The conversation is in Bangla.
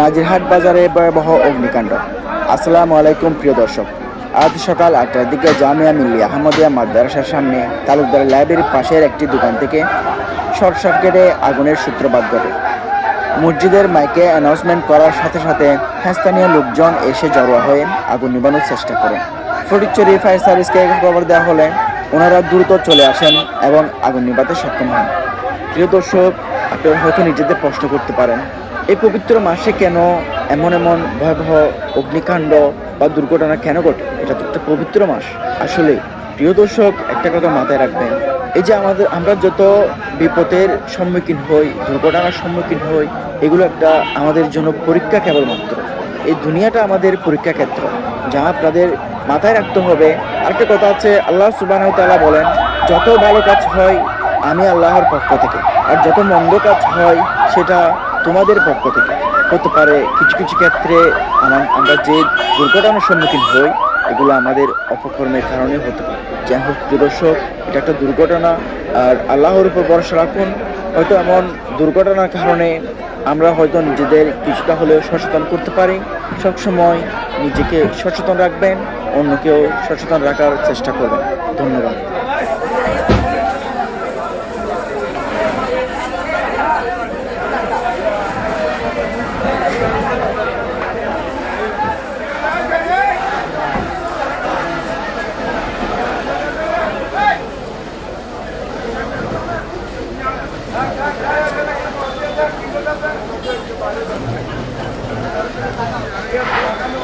নাজিরহাট বাজারে ভয়াবহ অগ্নিকাণ্ড। আসসালামু আলাইকুম, প্রিয় দর্শক। আজ সকাল আটটার দিকে জামিয়া মিল্লি আহমদিয়া মাদ্রাসার সামনে তালুকদার লাইব্রেরির পাশের একটি দোকান থেকে শর্ট সার্কিটে আগুনের সূত্রপাত ঘটে। মসজিদের মাইকে অ্যানাউন্সমেন্ট করার সাথে সাথে স্থানীয় লোকজন এসে জড়ো হয়ে আগুন নিবানোর চেষ্টা করেন। ফটিকচুরি ফায়ার সার্ভিসকে খবর দেওয়া হলে ওনারা দ্রুত চলে আসেন এবং আগুন নিভাতে সক্ষম হন। প্রিয় দর্শক, আপনারা হয়তো নিজেদের প্রশ্ন করতে পারেন এই পবিত্র মাসে কেন এমন এমন ভয়াবহ অগ্নিকাণ্ড বা দুর্ঘটনা কেন ঘটে? এটা তো একটা পবিত্র মাস। আসলে, প্রিয় দর্শক, একটা কথা মাথায় রাখবেন। এই যে আমাদের, আমরা যত বিপদের সম্মুখীন হই, দুর্ঘটনার সম্মুখীন হই, এগুলো একটা আমাদের জন্য পরীক্ষা কেবলমাত্র। এই দুনিয়াটা আমাদের পরীক্ষা ক্ষেত্র। যা আপনাদের মাথায় রাখতে হবে। আরেকটা কথা আছে, আল্লাহ সুবাহ তাআলা বলেন, যত ভালো কাজ হয়, আমি আল্লাহর পক্ষ থেকে। আর যত মন্দ কাজ হয়, সেটা তোমাদের পক্ষ থেকে হতে পারে কিছু কিছু ক্ষেত্রে আমার যে দুর্ঘটনার সম্মুখীন হই, এগুলো আমাদের অপকর্মের কারণে হতে পারে। যাই হোক দর্শক, এটা একটা দুর্ঘটনা, আর আল্লাহর উপর ভরসা রাখুন। হয়তো এমন দুর্ঘটনার কারণে আমরা হয়তো নিজেদের কিছুটা হলেও সচেতন করতে পারি। সবসময় নিজেকে সচেতন রাখবেন, অন্যকেও সচেতন রাখার চেষ্টা করবেন। ধন্যবাদ। ありがとうございます。